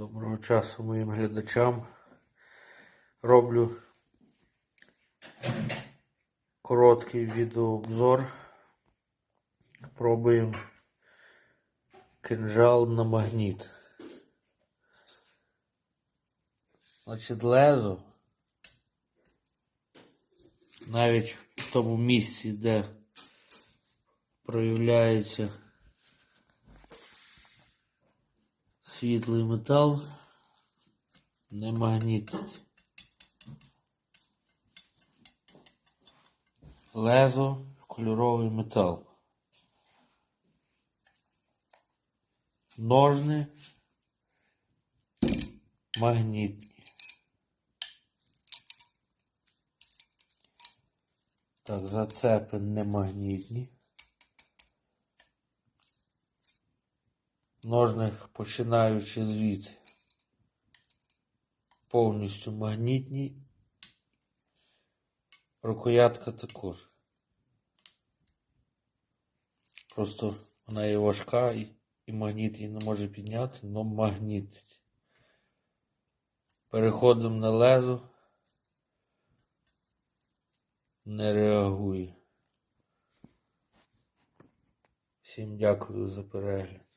Доброго часу моїм глядачам. Роблю короткий відеообзор. Пробуємо кинжал на магніт. Значить, лезо. Навіть в тому місці, де проявляється світлий метал, не магнітить. Лезо кольоровий метал. Ножни магнітні. Так, зацепи не магнітні. Ножни, починаючи звідси, повністю магнітні. Рукоятка також. Просто вона є важка і, і магніт її не може підняти, але магнітить. Переходимо на лезо. Не реагує. Всім дякую за перегляд.